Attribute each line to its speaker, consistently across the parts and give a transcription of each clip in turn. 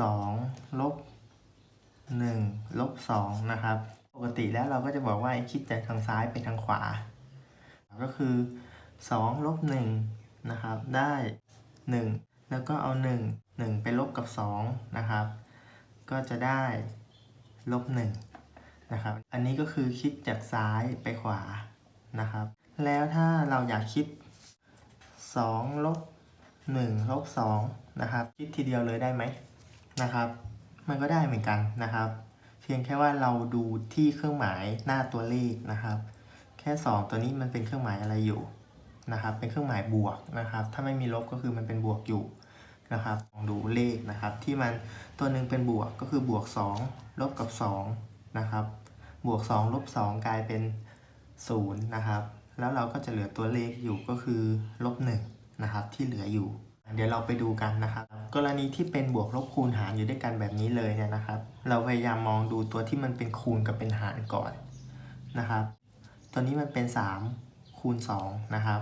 Speaker 1: สองลบหนึ่งลบสองนะครับ ปกติแล้วเราก็จะบอกว่าให้คิดจากทางซ้ายไปทางขวา ก็คือสองลบหนึ่งนะครับ ได้หนึ่งแล้วก็เอาหนึ่งหนึ่งไปลบกับสองนะครับ ก็จะได้ลบหนึ่งนะครับ อันนี้ก็คือคิดจากซ้ายไปขวานะครับ แล้วถ้าเราอยากคิดสองลบหนึ่งลบสองนะครับ คิดทีเดียวเลยได้ไหม นะครับ มันก็ได้เหมือนกันนะครับ เพียงแค่ว่าเราดูที่เครื่องหมายหน้าตัวเลขนะครับ แค่ 2 ตัวนี้มันเป็นเครื่องหมายอะไรอยู่นะครับ เป็นเครื่องหมายบวกนะครับ ถ้าไม่มีลบก็คือมันเป็นบวกอยู่นะครับลองดูเลขนะครับ ที่มันตัวหนึ่งเป็นบวกก็คือบวก 2 ลบกับ2นะครับ บวก 2 ลบ 2 กลายเป็น 0 นะครับ แล้วเราก็จะเหลือตัวเลขอยู่ก็คือลบ1นะครับที่เหลืออยู่ เดี๋ยวเราไปดูกันนะครับ กรณีที่เป็นบวกลบคูณหารอยู่ด้วยกันแบบนี้เลยเนี่ยนะครับ เราพยายามมองดูตัวที่มันเป็นคูณกับเป็นหารก่อนนะครับ ตัวนี้มันเป็น 3 คูณ2นะครับ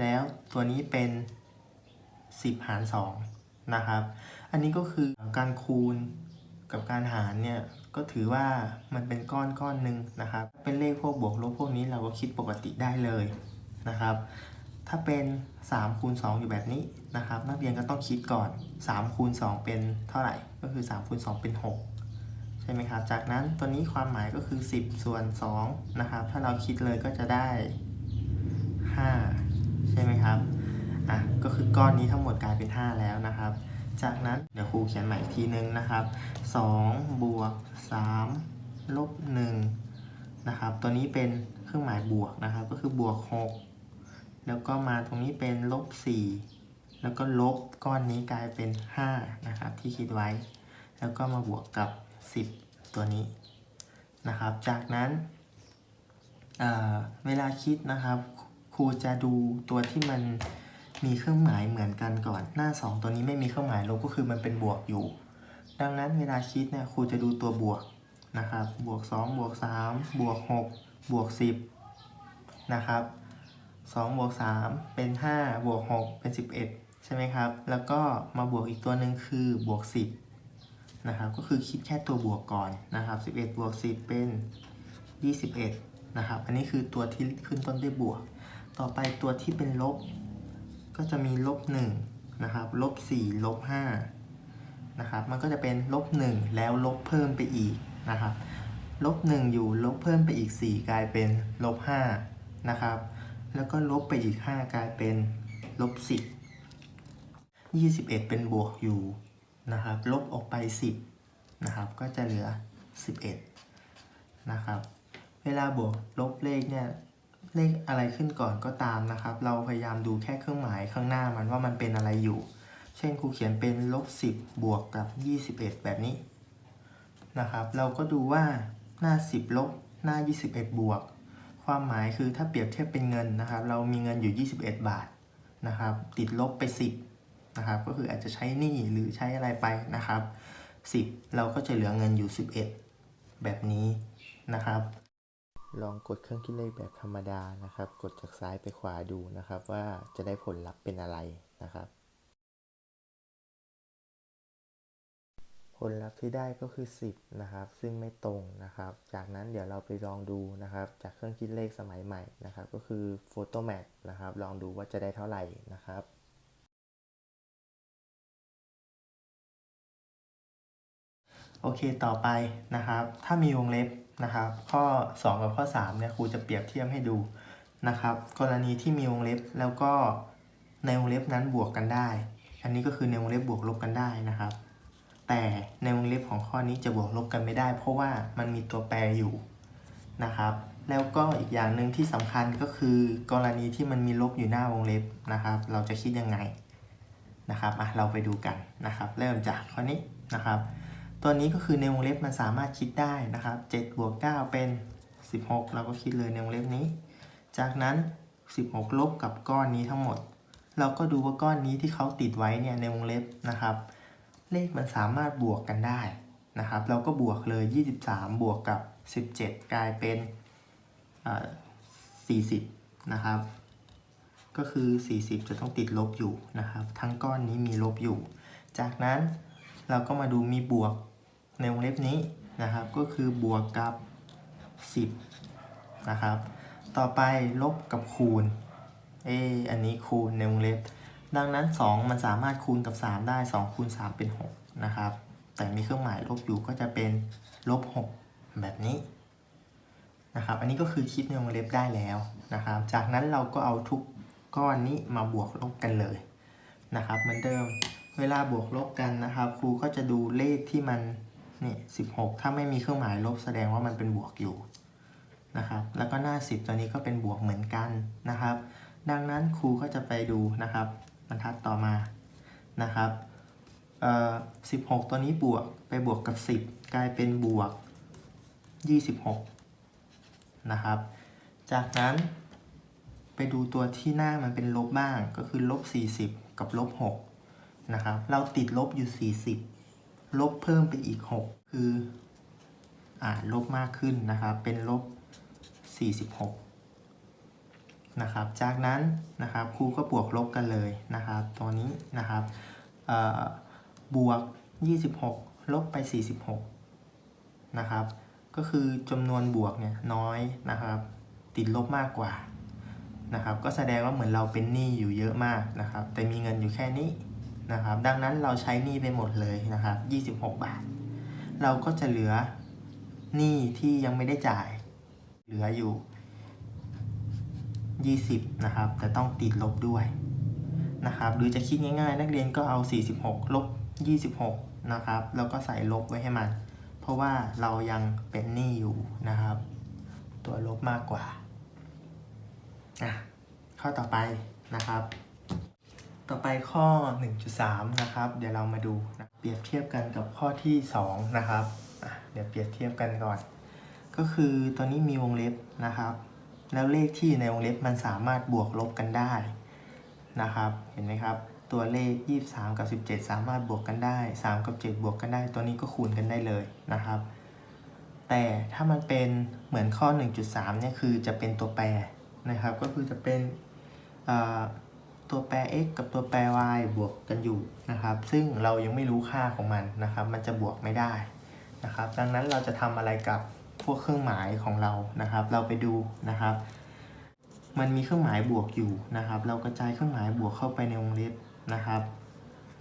Speaker 1: แล้วตัวนี้เป็น 10 หาร2นะครับ อันนี้ก็คือการคูณกับการหารเนี่ยก็ถือว่ามันเป็นก้อนก้อนหนึ่งนะครับ เป็นเลขพวกบวกลบพวกนี้เราก็คิดปกติได้เลยนะครับ ถ้าเป็น3คูณ2อยู่แบบนี้นะครับ นักเรียนก็ต้องคิดก่อน3คูณ2เป็นเท่าไหร่ ก็คือ3คูณ2เป็น 6 ใช่ไหมครับ จากนั้นตัวนี้ความหมายก็คือ 10 ส่วน2นะครับ ถ้าเราคิดเลยก็จะได้ 5 ใช่ไหมครับ อะ ก็คือก้อนนี้ทั้งหมดกลายเป็น 5 แล้วนะครับ จากนั้นเดี๋ยวครูเขียนใหม่อีกทีนึงนะครับ2บวก3ลบ1นะครับ ตัวนี้เป็นเครื่องหมายบวกนะครับ ก็คือบวก 6 แล้วก็มาตรงนี้เป็นลบ4แล้วก็ลบก้อนนี้กลายเป็น 5 นะครับ ที่คิดไว้ แล้วก็มาบวกกับ 10 ตัวนี้นะครับ จากนั้นเเวลาคิดนะครับ ครูจะดูตัวที่มันมีเครื่องหมายเหมือนกันก่อน หน้า 2 ตัวนี้ไม่มีเครื่องหมายลบก็คือมันเป็นบวกอยู่ ดังนั้นเวลาคิดเนี่ยครูจะดูตัวบวกนะครับ บวก 2 บวก 3 บวก 6 บวก 10 นะครับ 2บวก3เป็น 5 บวก 6 เป็น 11 ใช่ไหมครับ แล้วก็มาบวกอีกตัวหนึ่งคือบวก 10 นะครับ ก็คือคิดแค่ตัวบวกก่อนนะครับ 11 บวก 10 เป็น 21 นะครับ อันนี้คือตัวที่ขึ้นต้นด้วยบวก ต่อไปตัวที่เป็นลบ ก็จะมีลบ1นะครับ ลบ 4 ลบ 5 นะครับ มันก็จะเป็นลบ 1 แล้วลบเพิ่มไปอีกนะครับ ลบ 1 อยู่ลบเพิ่มไปอีก 4 กลายเป็นลบ 5 นะครับ แล้วก็ลบไปอีก 5 กลายเป็นลบ10 21 เป็นบวกอยู่นะครับ ลบออกไป 10 นะครับ ก็จะเหลือ 11 นะครับ เวลาบวกลบเลขเนี่ย เลขอะไรขึ้นก่อนก็ตามนะครับ เราพยายามดูแค่เครื่องหมายข้างหน้ามันว่ามันเป็นอะไรอยู่ เช่นครูเขียนเป็นลบ10 บวกกับ 21 แบบนี้นะครับ เราก็ดูว่าหน้า 10 ลบหน้า 21 บวก ความหมายคือถ้าเปรียบเทียบเป็นเงินนะครับ เรามีเงินอยู่ 21 บาทนะครับ ติดลบไป 10นะครับ ก็คืออาจจะใช้หนี้หรือใช้อะไรไปนะครับ 10 เราก็จะเหลือเงินอยู่ 11 แบบนี้นะครับ ลองกดเครื่องคิดเลขแบบธรรมดานะครับ กดจากซ้ายไปขวาดูนะครับ ว่าจะได้ผลลัพธ์เป็นอะไรนะครับ ลลัพธ์ที่ได้ก็คือ 10 นะครับ ซึ่งไม่ตรงนะครับ จากนั้นเดี๋ยวเราไปลองดูนะครับ จากเครื่องคิดเลขสมัยใหม่นะครับ ก็คือ Photomat นะครับ ลองดูว่าจะได้เท่าไหร่นะครับโอเค ต่อไปนะครับ ถ้ามีวงเล็บนะครับ ข้อ 2 กับข้อ3เนี่ยครูจะเปรียบเทียบให้ดูนะครับ กรณีที่มีวงเล็บแล้วก็ในวงเล็บนั้นบวกกันได้ อันนี้ก็คือในวงเล็บบวกลบกันได้นะครับ แต่ในวงเล็บของข้อนี้จะบวกลบกันไม่ได้ เพราะว่ามันมีตัวแปรอยู่นะครับ แล้วก็อีกอย่างหนึ่งที่สำคัญก็คือ กรณีที่มันมีลบอยู่หน้าวงเล็บนะครับ เราจะคิดยังไงนะครับอะเราไปดูกันนะครับ เริ่มจากข้อนี้นะครับ ตัวนี้ก็คือในวงเล็บมันสามารถคิดได้นะครับ7บวก9เป็น 16 เราก็คิดเลยในวงเล็บนี้ จากนั้น 16 ลบกับก้อนนี้ทั้งหมด เราก็ดูว่าก้อนนี้ที่เขาติดไว้เนี่ยในวงเล็บนะครับ เลขมันสามารถบวกกันได้นะครับ เราก็บวกเลย 23 บวกกับ 17 กลายเป็นเอ่อ40 นะครับ ก็คือ 40 จะต้องติดลบอยู่นะครับ ทั้งก้อนนี้มีลบอยู่ จากนั้นเราก็มาดูมีบวกในวงเล็บนี้นะครับ ก็คือบวกกับ 10 นะครับ ต่อไปลบกับคูณ เอออันนี้คูณในวงเล็บ ดังนั้น 2 มันสามารถคูณกับ 3 ได้2คูณ3เป็น 6 นะครับ แต่มีเครื่องหมายลบอยู่ก็จะเป็นลบ6แบบนี้นะครับ อันนี้ก็คือคิดในวงเล็บได้แล้วนะครับ จากนั้นเราก็เอาทุกก้อนนี้มาบวกลบกันเลยนะครับ เหมือนเดิมเวลาบวกลบกันนะครับ ครูก็จะดูเลขที่มันนี่16ถ้าไม่มีเครื่องหมายลบแสดงว่ามันเป็นบวกอยู่นะครับ แล้วก็หน้า 10 ตัวนี้ก็เป็นบวกเหมือนกันนะครับ ดังนั้นครูก็จะไปดูนะครับ บรรทัดต่อมานะครับเอ่อ16ตัวนี้บวกไปบวกกับ10กลายเป็นบวก26นะครับ จากนั้นไปดูตัวที่หน้ามันเป็นลบบ้างก็คือลบ40กับลบ6นะครับ เราติดลบอยู่40ลบเพิ่มไปอีก6คืออ่าลบมากขึ้นนะครับ เป็นลบ46 นะครับ จากนั้นนะครับครูก็บวกลบกันเลยนะครับ ตัวนี้นะครับเอ่อบวก 26 ลบไป 46 นะครับ ก็คือจำนวนบวกเนี่ยน้อยนะครับ ติดลบมากกว่านะครับ ก็แสดงว่าเหมือนเราเป็นหนี้อยู่เยอะมากนะครับ แต่มีเงินอยู่แค่นี้นะครับ ดังนั้นเราใช้หนี้ไปหมดเลยนะครับ 26 บาท เราก็จะเหลือหนี้ที่ยังไม่ได้จ่าย เหลืออยู่ 20 นะครับ แต่ต้องติดลบด้วยนะครับ หรือจะคิดง่ายๆ นักเรียนก็เอา 46 ลบ 26 นะครับ แล้วก็ใส่ลบไว้ให้มัน เพราะว่าเรายังเป็นหนี้อยู่นะครับ ตัวลบมากกว่าอะข้อต่อไปนะครับ ต่อไปข้อ 1.3 นะครับ เดี๋ยวเรามาดูนะเปรียบเทียบกันกับข้อที่ 2 นะครับ เดี๋ยวเปรียบเทียบกันก่อน ก็คือตัวนี้มีวงเล็บนะครับ แล้วเลขที่ในวงเล็บมันสามารถบวกลบกันได้นะครับ เห็นไหมครับ ตัวเลข 23 กับ 17 สามารถบวกกันได้ 3 กับ 7 บวกกันได้ ตัวนี้ก็คูณกันได้เลยนะครับ แต่ถ้ามันเป็นเหมือนข้อ 1.3 เนี่ยคือจะเป็นตัวแปรนะครับ ก็คือจะเป็นตัวแปร x กับตัวแปร y บวกกันอยู่นะครับ ซึ่งเรายังไม่รู้ค่าของมันนะครับ มันจะบวกไม่ได้นะครับ ดังนั้นเราจะทำอะไรกับ พวกเครื่องหมายของเรานะครับ เราไปดูนะครับ มันมีเครื่องหมายบวกอยู่นะครับ เรากระจายเครื่องหมายบวกเข้าไปในวงเล็บนะครับ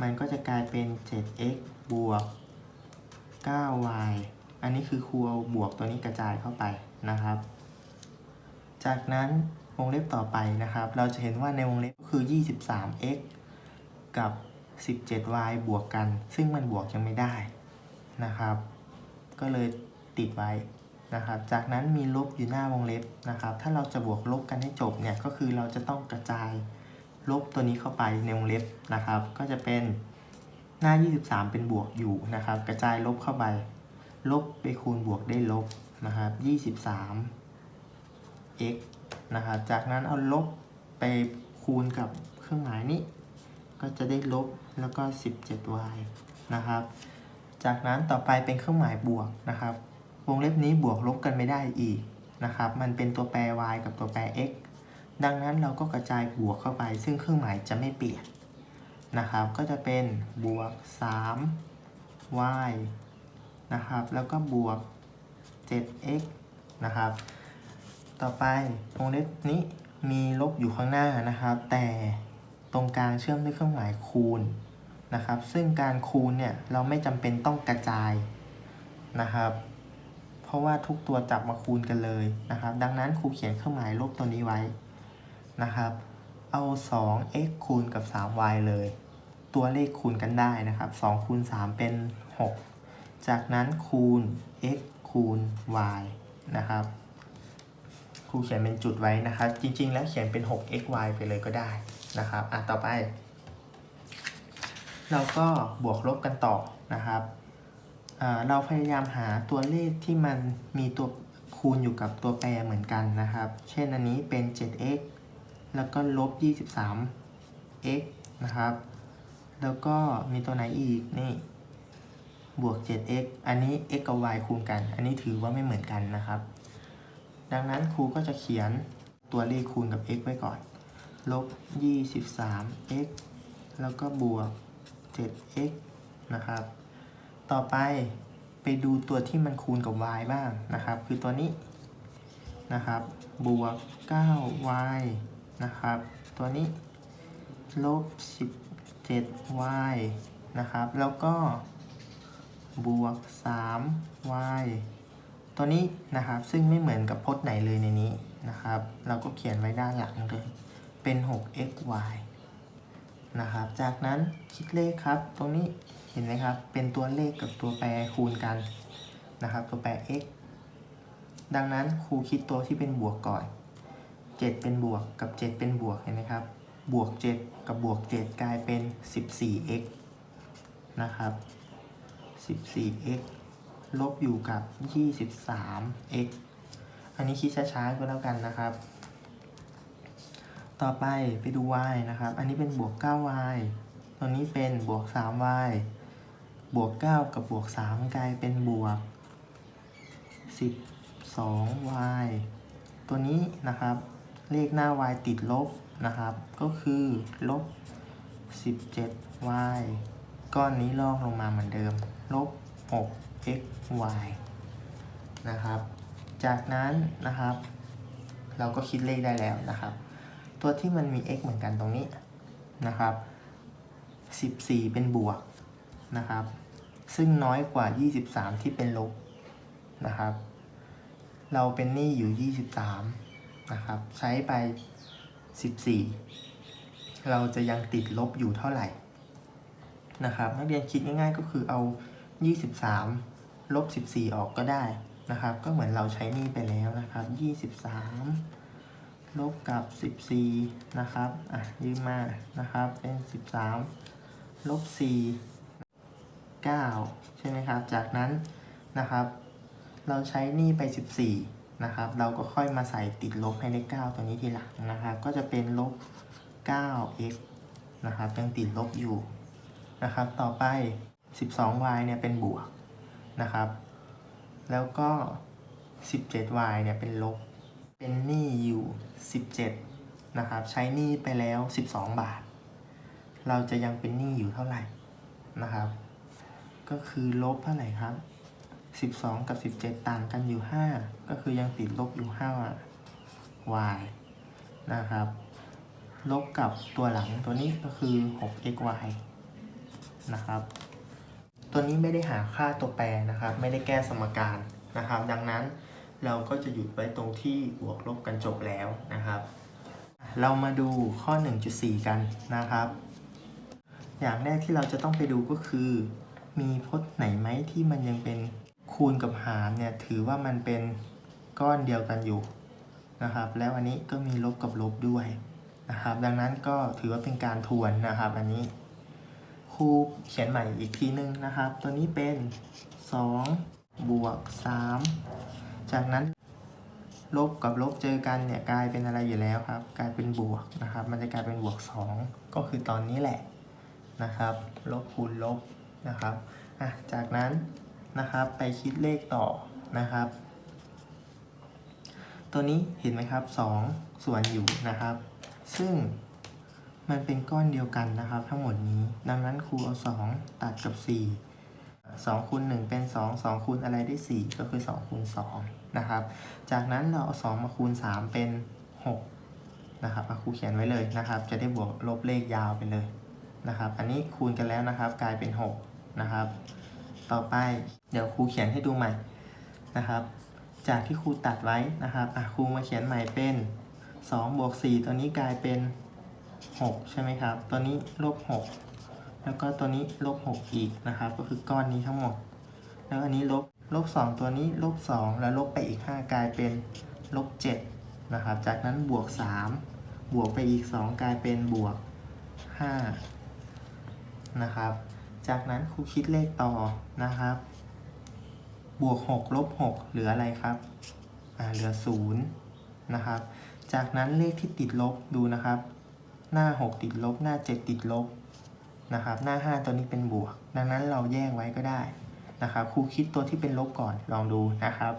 Speaker 1: มันก็จะกลายเป็น 7x บวก 9y อันนี้คือครูเอาบวกตัวนี้กระจายเข้าไปนะครับ จากนั้นวงเล็บต่อไปนะครับ เราจะเห็นว่าในวงเล็บก็คือ 23x กับ 17y บวกกัน ซึ่งมันบวกยังไม่ได้นะครับ ก็เลยติดไว้ นะครับ จากนั้นมีลบอยู่หน้าวงเล็บนะครับ ถ้าเราจะบวกลบกันให้จบเนี่ยก็คือเราจะต้องกระจายลบตัวนี้เข้าไปในวงเล็บนะครับ ก็จะเป็นหน้า 23 เป็นบวกอยู่นะครับ กระจายลบเข้าไป ลบไปคูณบวกได้ลบนะครับ23 x นะครับ จากนั้นเอาลบไปคูณกับเครื่องหมายนี้ ก็จะได้ลบแล้วก็ 17y นะครับ จากนั้นต่อไปเป็นเครื่องหมายบวกนะครับ วงเล็บนี้บวกลบกันไม่ได้อีกนะครับ มันเป็นตัวแปร y กับตัวแปร x ดังนั้นเราก็กระจายบวกเข้าไป ซึ่งเครื่องหมายจะไม่เปลี่ยนนะครับ ก็จะเป็นบวก 3y นะครับ แล้วก็บวก 7x นะครับ ต่อไปวงเล็บนี้มีลบอยู่ข้างหน้านะครับ แต่ตรงกลางเชื่อมด้วยเครื่องหมายคูณนะครับ ซึ่งการคูณเนี่ยเราไม่จำเป็นต้องกระจายนะครับ ราะว่าทุกตัวจับมาคูณกันเลยนะครับ ดังนั้นครูเขียนเครื่องหมายลบตัวนี้ไว้นะครับ เอา 2x คูณกับ 3y เลย ตัวเลขคูณกันได้นะครับ 2 คูณ 3 เป็น 6 จากนั้นคูณ x คูณ y นะครับครูเขียนเป็นจุดไว้นะครับ จริง ๆ แล้วเขียนเป็น 6xy ไปเลยก็ได้นะครับอะต่อไป เราก็บวกลบกันต่อนะครับ เราพยายามหาตัวเลขที่มันมีตัวคูณอยู่กับตัวแปรเหมือนกันนะครับ เช่นอันนี้เป็น 7x แล้วก็ลบ 23x นะครับ แล้วก็มีตัวไหนอีก นี่ บวก 7x อันนี้ x กับ y คูณกัน อันนี้ถือว่าไม่เหมือนกันนะครับ ดังนั้นครูก็จะเขียนตัวเลขคูณกับ x ไว้ก่อน ลบ 23x แล้วก็บวก 7x นะครับ ต่อไปไปดูตัวที่มันคูณกับ y บ้างนะครับ คือตัวนี้นะครับ บวก 9y นะครับ ตัวนี้ลบ 17y นะครับ แล้วก็บวก 3y ตัวนี้นะครับ ซึ่งไม่เหมือนกับพจน์ไหนเลยในนี้นะครับ เราก็เขียนไว้ด้านหลังเลย เป็น 6xy นะครับ จากนั้นคิดเลขครับ ตรงนี้ เห็นไหมครับ เป็นตัวเลขกับตัวแปรคูณกันนะครับ ตัวแปร x ดังนั้นครูคิดตัวที่เป็นบวกก่อน 7 เป็นบวกกับ 7 เป็นบวกเห็นไหมครับ บวก 7 กับบวก 7 กลายเป็น 14x นะครับ 14x ลบอยู่กับ 23x อันนี้คิดช้าๆก็แล้วกันนะครับ ต่อไปไปดู y นะครับ อันนี้เป็นบวก 9y ตัวนี้เป็นบวก 3y บวก 9 กับบวก 3 กลายเป็นบวก 12y ตัวนี้นะครับ เลขหน้า y ติดลบนะครับ ก็คือลบ 17y ก้อนนี้ลอกลงมาเหมือนเดิม ลบ 6xy นะครับ จากนั้นนะครับ เราก็คิดเลขได้แล้วนะครับ ตัวที่มันมี x เหมือนกันตรงนี้นะครับ 14 เป็นบวก นะครับ ซึ่งน้อยกว่า 23 ที่เป็นลบนะครับ เราเป็นหนี้อยู่ 23 นะครับ ใช้ไป 14 เราจะยังติดลบอยู่เท่าไหร่นะครับ นักเรียนคิดง่ายๆก็คือเอา 23 ลบ 14 ออกก็ได้นะครับ ก็เหมือนเราใช้หนี้ไปแล้วนะครับ 23ลบกับ 14 นะครับ อะ ยืมมา นะครับ เป็น 13 ลบ 4 9 ใช่ไหมครับ จากนั้นนะครับ เราใช้หนี้ไป 14 นะครับ เราก็ค่อยมาใส่ติดลบให้เลข9ตัวนี้ทีหลังนะครับ ก็จะเป็นลบ 9x นะครับยังติดลบอยู่นะครับ ต่อไป 12y เนี่ยเป็นบวกนะครับ แล้วก็ 17y เนี่ยเป็นลบ เป็นหนี้อยู่ 17 นะครับ ใช้หนี้ไปแล้ว 12 บาท เราจะยังเป็นหนี้อยู่เท่าไหร่นะครับ ก็คือลบเท่าไหร่ครับ 12 กับ 17 ต่างกันอยู่ 5 ก็คือยังติดลบอยู่ 5y นะครับ ลบกับตัวหลังตัวนี้ก็คือ 6xy นะครับ ตัวนี้ไม่ได้หาค่าตัวแปรนะครับ ไม่ได้แก้สมการนะครับ ดังนั้นเราก็จะหยุดไว้ตรงที่บวกลบกันจบแล้วนะครับ เรามาดูข้อ 1.4 กันนะครับ อย่างแรกที่เราจะต้องไปดูก็คือ มีพจน์ไหนไหมที่มันยังเป็นคูณกับหารเนี่ยถือว่ามันเป็นก้อนเดียวกันอยู่นะครับ แล้วอันนี้ก็มีลบกับลบด้วยนะครับ ดังนั้นก็ถือว่าเป็นการทวนนะครับ อันนี้ครูเขียนใหม่อีกทีนึงนะครับ ตัวนี้เป็น 2 บวก 3 จากนั้นลบกับลบเจอกันเนี่ยกลายเป็นอะไรอยู่แล้วครับ กลายเป็นบวกนะครับ มันจะกลายเป็นบวก 2 ก็คือตอนนี้แหละนะครับ ลบคูณลบ นะครับจากนั้นนะครับไปคิดเลขต่อนะครับ ตัวนี้เห็นไหมครับ 2 ส่วนอยู่นะครับ ซึ่งมันเป็นก้อนเดียวกันนะครับ ทั้งหมดนี้ ดังนั้นครูเอา 2 ตัดกับ 4 2คูณ1เป็น 2 2คูณอะไรได้ 4 ก็คือ2คูณ2นะครับ จากนั้นเราเอา 2 มาคูณ 3 เป็น 6 นะครับครูเขียนไว้เลยนะครับ จะได้บวกลบเลขยาวไปเลยนะครับ อันนี้คูณกันแล้วนะครับ กลายเป็น 6 นะครับ ต่อไปเดี๋ยวครูเขียนให้ดูใหม่นะครับ จากที่ครูตัดไว้นะครับอะครูมาเขียนใหม่เป็น2บวก4ตัวนี้กลายเป็น 6 ใช่ไหมครับ ตัวนี้ลบ6แล้วก็ตัวนี้ลบ6อีกนะครับ ก็คือก้อนนี้ทั้งหมด แล้วอันนี้ลบลบ2ตัวนี้ลบ2แล้วลบไปอีก 5 กลายเป็นลบ7นะครับ จากนั้นบวก 3 บวกไปอีก 2 กลายเป็นบวก5นะครับ จากนั้นครูคิดเลขต่อนะครับ บวก 6 ลบ 6 เหลืออะไรครับอ่าเหลือ 0 นะครับ จากนั้นเลขที่ติดลบดูนะครับ หน้า 6 ติดลบ หน้า 7 ติดลบนะครับ หน้า 5 ตัวนี้เป็นบวก ดังนั้นเราแยกไว้ก็ได้นะครับครูคิดตัวที่เป็นลบก่อนลองดูนะครับ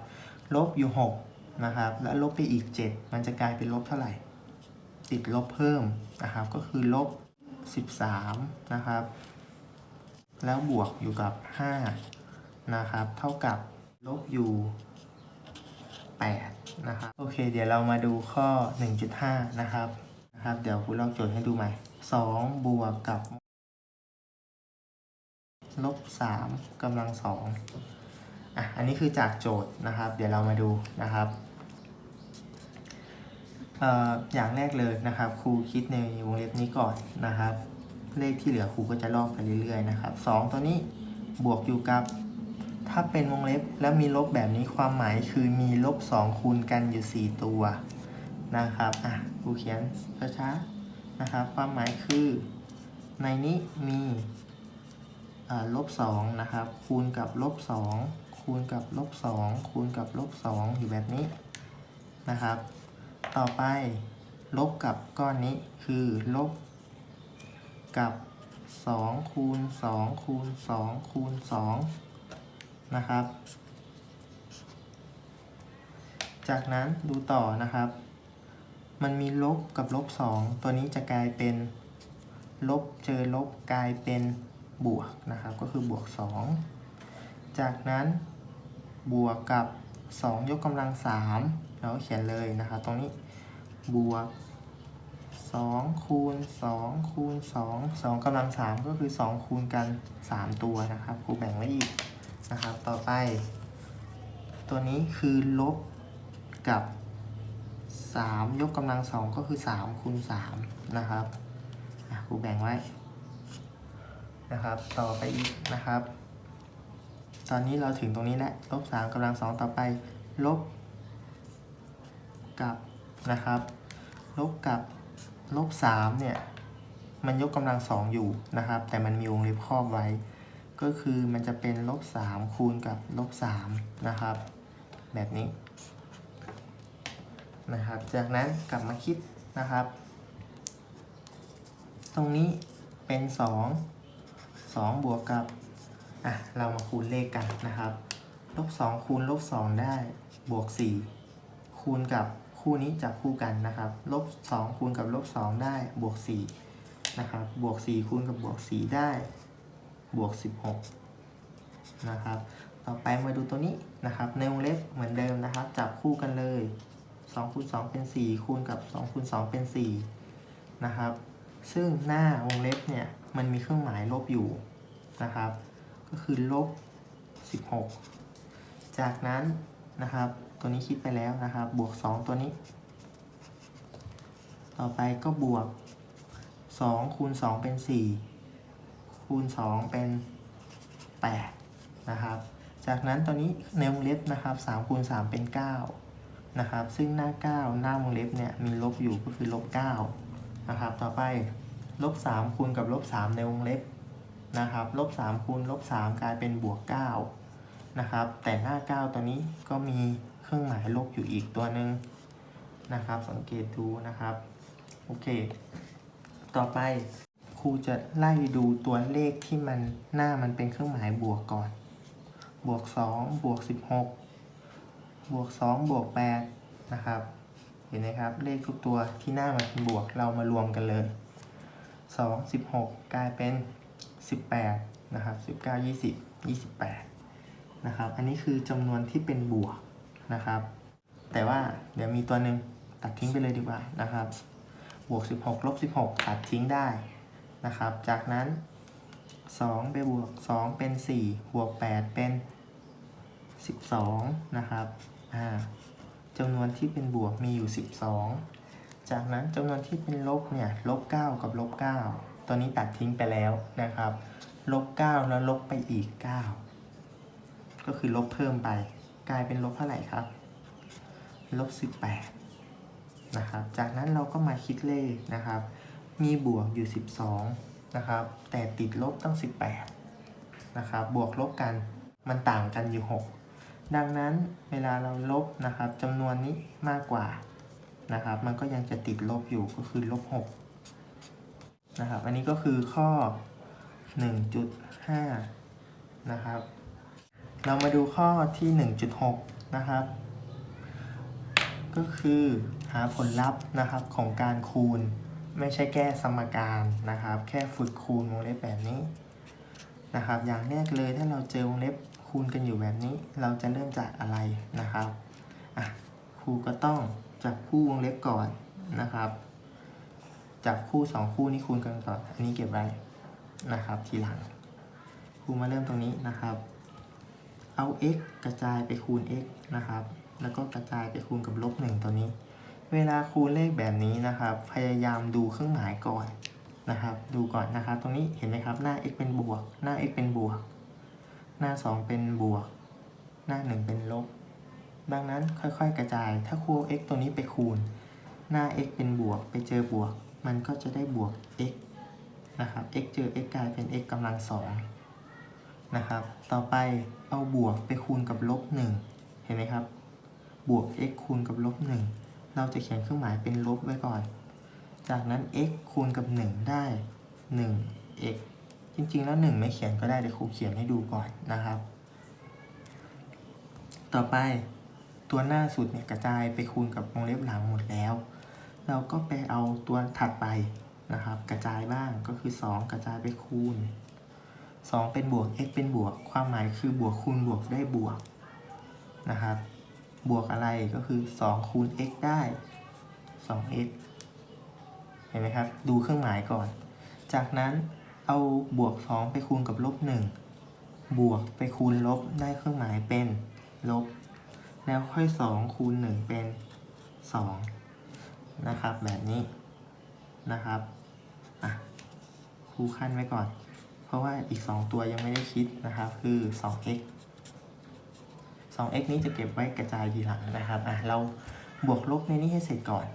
Speaker 1: ลบอยู่ 6 นะครับ แล้วลบไปอีก 7 มันจะกลายเป็นลบเท่าไหร่ ติดลบเพิ่มนะครับ ก็คือลบ 13 นะครับ แล้วบวกอยู่กับ 5 นะครับ เท่ากับลบอยู่ 8 นะครับ โอเค เดี๋ยวเรามาดูข้อ 1.5 นะครับ นะครับ เดี๋ยวครูลอกโจทย์ให้ดูใหม่ 2 บวกกับลบ3กำลัง2อะ อันนี้คือจากโจทย์นะครับ เดี๋ยวเรามาดูนะครับเอ่ออย่างแรกเลยนะครับ ครูคิดในวงเล็บนี้ก่อนนะครับ เลขที่เหลือครูก็จะลอกไปเรื่อยๆนะครับ 2 ตัวนี้บวกอยู่กับ ถ้าเป็นวงเล็บแล้วมีลบแบบนี้ความหมายคือมีลบ 2 คูณกันอยู่ 4 ตัวนะครับอะครูเขียนช้าๆนะครับความหมายคือในนี้มีลบ2นะครับคูณกับลบ2คูณกับลบ2คูณกับลบ2อยู่แบบนี้นะครับ ต่อไปลบกับก้อนนี้คือลบ กับ 2 คูณ 2 คูณ 2 คูณ 2 นะครับ จากนั้นดูต่อนะครับ มันมีลบกับลบ 2 ตัวนี้จะกลายเป็น ลบเจอลบกลายเป็นบวกนะครับ ก็คือบวก 2 จากนั้นบวกกับ 2 ยกกำลัง3เราก็เขียนเลยนะครับ ตรงนี้บวก 2คูณ2คูณ2 2กำลัง3ก็คือ2คูณกัน3ตัวนะครับครูแบ่งไว้อีกนะครับ ต่อไป ตัวนี้คือลบกับ3ยกกำลัง2ก็คือ3คูณ3นะครับครูแบ่งไว้นะครับ ต่อไปอีกนะครับ ตอนนี้เราถึงตรงนี้แล้วลบ3กำลัง2ต่อไป ลบกับนะครับ ลบกับ ลบ3เนี่ย มันยกกำลังสองอยู่นะครับ แต่มันมีวงเล็บครอบไว้ ก็คือมันจะเป็นลบ3คูณกับลบ3นะครับ แบบนี้นะครับ จากนั้นกลับมาคิดนะครับ ตรงนี้เป็น 2 2 บวกกับ อะ เรามาคูณเลขกันนะครับ ลบ 2 คูณลบ 2 ได้ บวก 4 คูณกับ คู่นี้จับคู่กันนะครับลบ2คูณกับลบ2ได้บวก4นะครับบวก4คูณกับบวก4ได้บวก16นะครับต่อไปมาดูตัวนี้นะครับในวงเล็บเหมือนเดิมนะครับ จับคู่กันเลย2คูณ2เป็น 4 คูณกับ2คูณ2เป็น4นะครับซึ่งหน้าวงเล็บเนี่ยมันมีเครื่องหมายลบอยู่นะครับ ก็คือลบ 16 จากนั้นนะครับ ตัวนี้คิดไปแล้วนะครับ บวก 2 ตัวนี้ ต่อไปก็บวก 2 คูณ 2 เป็น 4 คูณ 2 เป็น 8 นะครับ จากนั้นตัวนี้ในวงเล็บนะครับ3คูณ 3 เป็น 9 นะครับ ซึ่งหน้า 9 หน้าวงเล็บเนี่ยมีลบอยู่ก็คือลบ9นะครับ ต่อไปลบ3คูณกับลบ3ในวงเล็บนะครับลบ3คูณลบ3กลายเป็นบวก9นะครับ แต่หน้า 9 ตัวนี้ก็มี รื่องหมายลบอยู่อีกตัวหนึ่งนะครับ สังเกตดูนะครับ โอเค ต่อไปครูจะไล่ดูตัวเลขที่มันหน้ามันเป็นเครื่องหมายบวกก่อน บวก2บวก16 บวก2บวก8นะครับ เห็นไหมครับ เลขทุกตัวที่หน้ามันเป็นบวกเรามารวมกันเลย 2 16 กลายเป็น 18 นะครับ 19 20 28 นะครับ อันนี้คือจำนวนที่เป็นบวก นะครับ แต่ว่าเดี๋ยวมีตัวหนึ่งตัดทิ้งไปเลยดีกว่านะครับ บวก 16ลบ16 ตัดทิ้งได้นะครับ จากนั้น 2 ไปบวก 2 เป็น 4 บวก 8 เป็น 12 นะครับอ่าจำนวนที่เป็นบวกมีอยู่ 12 จากนั้นจำนวนที่เป็นลบเนี่ยลบ9กับลบ9ตัวนี้ตัดทิ้งไปแล้วนะครับลบ9แล้วลบไปอีก 9 ก็คือลบเพิ่มไป กลายเป็นลบเท่าไหร่ครับลบ18นะครับจากนั้นเราก็มาคิดเลขนะครับ มีบวกอยู่ 12นะครับแต่ติดลบตั้ง 18นะครับบวกลบกันมันต่างกันอยู่ 6 ดังนั้นเวลาเราลบนะครับจำนวนนี้มากกว่านะครับมันก็ยังจะติดลบอยู่ก็คือลบ6นะครับอันนี้ก็คือข้อ 1.5 นะครับ เรามาดูข้อที่ 1.6 นะครับ ก็คือหาผลลัพธ์นะครับของการคูณไม่ใช่แก้สมการนะครับ แค่ฝึกคูณวงเล็บแบบนี้นะครับ อย่างแรกเลยถ้าเราเจอวงเล็บคูณกันอยู่แบบนี้ เราจะเริ่มจากอะไรนะครับอะครูก็ต้องจับคู่วงเล็บก่อนนะครับ จับคู่สองคู่นี้คูณกันก่อน อันนี้เก็บไว้นะครับ ทีหลังครูมาเริ่มตรงนี้นะครับ เอา x กระจายไปคูณ x นะครับ แล้วก็กระจายไปคูณกับลบหนึ่งตัวนี้ เวลาคูณเลขแบบนี้นะครับ พยายามดูเครื่องหมายก่อนนะครับ ดูก่อนนะครับ ตรงนี้เห็นไหมครับ หน้า x เป็นบวก หน้า x เป็นบวก หน้า 2 เป็นบวก หน้า 1 เป็นลบ ดังนั้นค่อยๆ กระจาย ถ้าครูเอา x ตัวนี้ไปคูณ หน้า x เป็นบวก ไปเจอบวก มันก็จะได้บวก x นะครับ x เจอ x กลายเป็น x กำลังสอง นะครับ ต่อไปเอาบวกไปคูณกับลบหนึ่งเห็นไหมครับ บวก x คูณกับลบหนึ่งเราจะเขียนเครื่องหมายเป็นลบไว้ก่อน จากนั้น x คูณกับ 1 ได้ 1 x จริงๆแล้ว 1 ไม่เขียนก็ได้เดี๋ยวครูเขียนให้ดูก่อนนะครับ ต่อไปตัวหน้าสุดเนี่ยกระจายไปคูณกับวงเล็บหลังหมดแล้ว เราก็ไปเอาตัวถัดไปนะครับ กระจายบ้างก็คือ 2 กระจายไปคูณ 2 เป็นบวก x เป็นบวก ความหมายคือบวกคูณบวกได้บวกนะครับ บวกอะไรก็คือ 2 คูณ x ได้ 2x เห็นไหมครับ ดูเครื่องหมายก่อน จากนั้นเอาบวก 2 ไปคูณกับลบ 1 บวกไปคูณลบได้เครื่องหมายเป็นลบ แล้วค่อย 2 คูณ 1 เป็น 2 นะครับ แบบนี้นะครับ อะครูขั้นไว้ก่อน ราะว่าอีก 2 ตัวยังไม่ได้คิดนะครับ คือ 2x 2x นี้จะเก็บไว้กระจายทีหลังนะครับอะเราบวกลบในนี้ให้เสร็จก่อน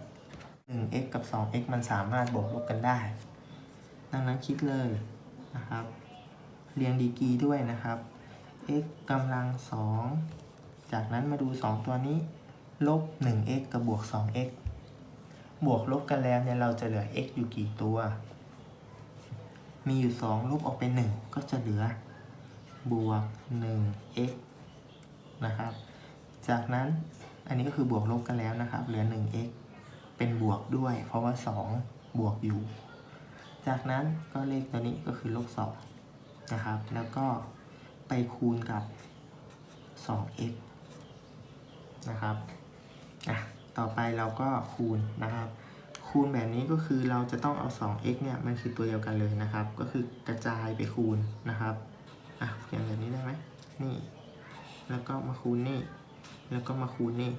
Speaker 1: 1x กับ 2x มันสามารถบวกลบกันได้ ดังนั้นคิดเลยนะครับ เรียงดีกรีด้วยนะครับ x กำลัง 2 จากนั้นมาดู 2 ตัวนี้ ลบ 1x กับบวก 2x บวกลบกันแล้วเนี่ยเราจะเหลือ x อยู่กี่ตัว มีอยู่ 2 ลบออกเป็น 1 ก็จะเหลือบวก 1x นะครับ จากนั้นอันนี้ก็คือบวกลบกันแล้วนะครับ เหลือ 1x เป็นบวกด้วย เพราะว่า 2 บวกอยู่ จากนั้นก็เลขตัวนี้ก็คือลบ2นะครับ แล้วก็ไปคูณกับ 2x นะครับอะต่อไปเราก็คูณนะครับ คูณแบบนี้ก็คือเราจะต้องเอา 2x เนี่ยมันคือตัวเดียวกันเลยนะครับ ก็คือกระจายไปคูณนะครับอะเขียนแบบนี้ได้ไหมนี่ แล้วก็มาคูณนี่ แล้วก็มาคูณนี่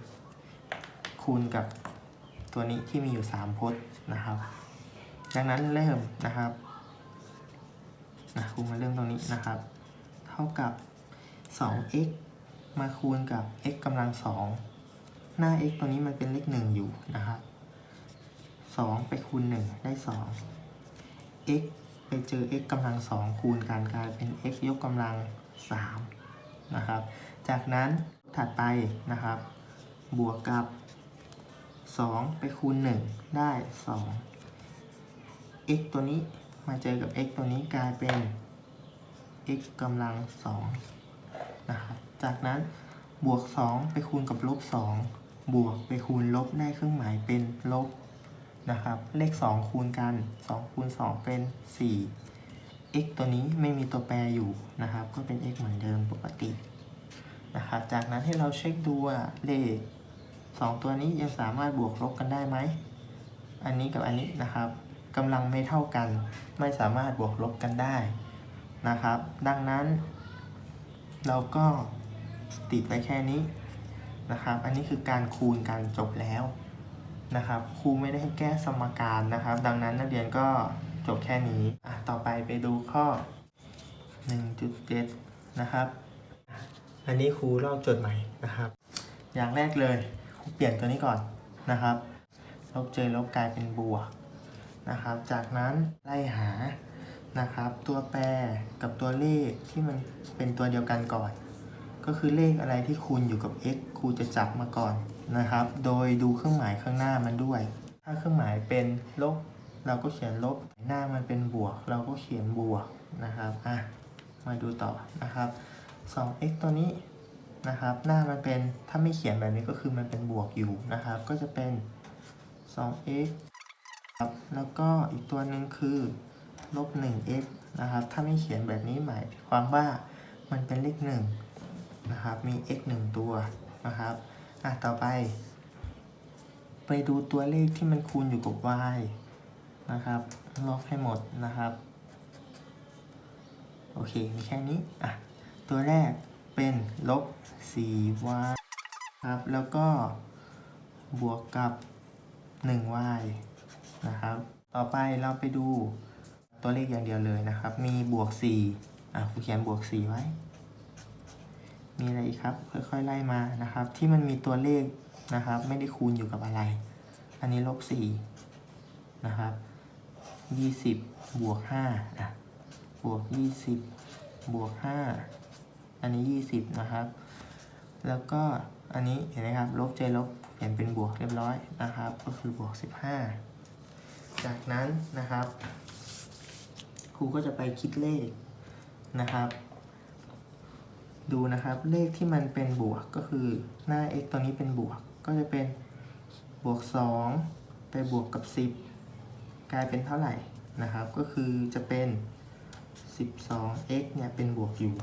Speaker 1: คูณกับตัวนี้ที่มีอยู่ 3พจน์นะครับ ดังนั้นเริ่มนะครับนะคูณมาเริ่มตรงนี้นะครับ เท่ากับ 2x มาคูณกับ x กำลัง 2 หน้า x ตัวนี้มันเป็นเลข1อยู่นะครับ 2 ไปคูณ 1 ได้ 2 x ไปเจอ x กำลัง 2 คูณกันกลายเป็น x ยกกำลัง 3 นะครับ จากนั้นถัดไปนะครับ บวกกับ 2 ไปคูณ 1 ได้ 2 x ตัวนี้มาเจอกับ x ตัวนี้กลายเป็น x กำลัง2นะครับ จากนั้นบวก 2 ไปคูณกับลบ 2 บวกไปคูณลบได้เครื่องหมายเป็นลบ นะครับ เลข 2 คูณกัน 2 คูณ 2 เป็น 4 x ตัวนี้ไม่มีตัวแปรอยู่นะครับ ก็เป็น x เหมือนเดิมปกตินะครับ จากนั้นให้เราเช็คดูว่าเลข 2 ตัวนี้ยังสามารถบวกลบกันได้ไหม อันนี้กับอันนี้นะครับกำลังไม่เท่ากัน ไม่สามารถบวกลบกันได้นะครับ ดังนั้น เราก็ติดไปแค่นี้นะครับ อันนี้คือการคูณการจบแล้ว นะครับครูไม่ได้ให้แก้สมการนะครับ ดังนั้นนักเรียนก็จบแค่นี้อะต่อไปไปดูข้อ 1.7 นะครับ อันนี้ครูลอกโจทย์ใหม่นะครับ อย่างแรกเลยครูเปลี่ยนตัวนี้ก่อนนะครับลบเจอลบกลายเป็นบวกนะครับ จากนั้นไล่หานะครับ ตัวแปรกับตัวเลขที่มันเป็นตัวเดียวกันก่อน ก็คือเลขอะไรที่คูณอยู่กับ x ครูจะจับมาก่อน นะครับ โดยดูเครื่องหมายข้างหน้ามันด้วย ถ้าเครื่องหมายเป็นลบ เราก็เขียนลบ หน้ามันเป็นบวก เราก็เขียนบวกนะครับอะมาดูต่อนะครับ 2x ตัวนี้นะครับ หน้ามันเป็นถ้าไม่เขียนแบบนี้ก็คือมันเป็นบวกอยู่นะครับ ก็จะเป็น 2x ครับแล้วก็อีกตัวหนึ่งคือลบ 1x นะครับ ถ้าไม่เขียนแบบนี้หมายความว่ามันเป็นเลข1นะครับ มี x 1 ตัวนะครับ อะ ต่อไป ไปดูตัวเลขที่มันคูณอยู่กับ y นะครับลบให้หมดนะครับ โอเค มีแค่นี้ อะ ตัวแรกเป็นลบ 4y ครับ แล้วก็บวกกับ 1y นะครับ ต่อไปเราไปดูตัวเลขอย่างเดียวเลยนะครับ มีบวก 4 อะครูเขียนบวก 4 ไว้ มีอะไรอีกครับ ค่อยๆไล่มานะครับ ที่มันมีตัวเลขนะครับ ไม่ได้คูณอยู่กับอะไร อันนี้ลบ4นะครับ20บวก5อะบวก20บวก5อันนี้20นะครับ แล้วก็อันนี้เห็นไหมครับ ลบเจลบเปลี่ยนเป็นบวกเรียบร้อยนะครับ ก็คือบวก15จากนั้นนะครับ ครูก็จะไปคิดเลขนะครับ ดูนะครับ เลขที่มันเป็นบวกก็คือหน้า x ตัวนี้เป็นบวก ก็จะเป็นบวก 2 ไปบวกกับ 10 กลายเป็นเท่าไหร่นะครับ ก็คือจะเป็น 12x เนี่ยเป็นบวกอยู่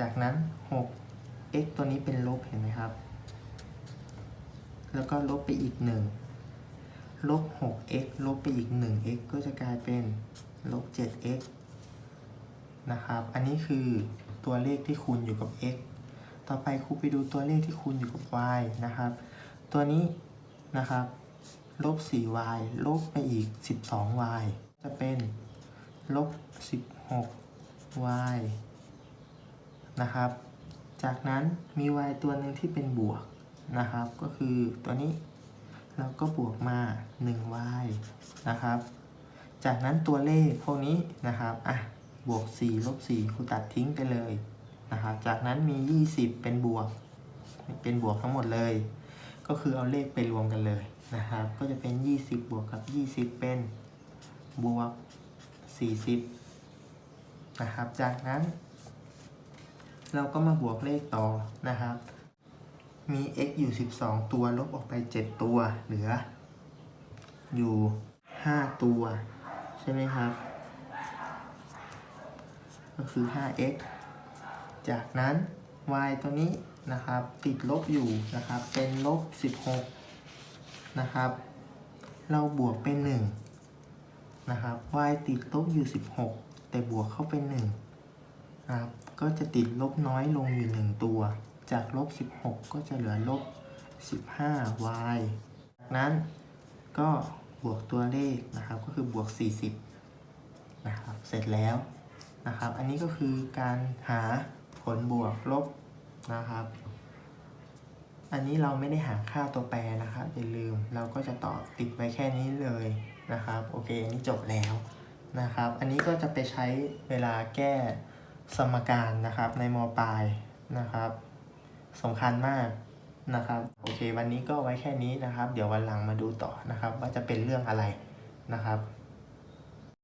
Speaker 1: จากนั้น 6x ตัวนี้เป็นลบเห็นไหมครับ แล้วก็ลบไปอีก 1 ลบ 6x ลบไปอีก 1x ก็จะกลายเป็นลบ 7x นะครับ อันนี้คือ ตัวเลขที่คูณอยู่กับ x ต่อไปครูไปดูตัวเลขที่คูณอยู่กับ y นะครับ ตัวนี้นะครับลบ 4y ลบไปอีก 12y จะเป็นลบ 16y นะครับ จากนั้นมี y ตัวหนึ่งที่เป็นบวกนะครับ ก็คือตัวนี้แล้วก็บวกมา 1y นะครับ จากนั้นตัวเลขพวกนี้นะครับ อะ บวก4ลบ4ครูตัดทิ้งไปเลยนะครับจากนั้นมี 20 เป็นบวก เป็นบวกทั้งหมดเลย ก็คือเอาเลขไปรวมกันเลยนะครับ ก็จะเป็น 20 บวกกับ 20 เป็นบวก 40 นะครับ จากนั้น เราก็มาบวกเลขต่อนะครับ มี x อยู่ 12 ตัวลบออกไป 7 ตัว เหลือ อยู่ 5 ตัว ใช่ไหมครับ ก็คือ 5x จากนั้น y ตัวนี้นะครับติดลบอยู่นะครับเป็นลบ 16 นะครับ เราบวกเป็น 1 นะครับ y ติดลบอยู่ 16 แต่บวกเข้าไป1นะครับก็จะติดลบน้อยลงอยู่ 1 ตัว จากลบ 16 ก็จะเหลือลบ 15y จากนั้นก็บวกตัวเลขนะครับก็คือบวก 40 นะครับ เสร็จแล้ว นะครับ อันนี้ก็คือการหาผลบวกลบนะครับ อันนี้เราไม่ได้หาค่าตัวแปรนะครับอย่าลืมเราก็จะตอบติดไว้แค่นี้เลยนะครับ โอเค อันนี้จบแล้วนะครับ อันนี้ก็จะไปใช้เวลาแก้สมการนะครับในมปลายนะครับสำคัญมากนะครับ โอเค วันนี้ก็ไว้แค่นี้นะครับ เดี๋ยววันหลังมาดูต่อนะครับ ว่าจะเป็นเรื่องอะไรนะครับ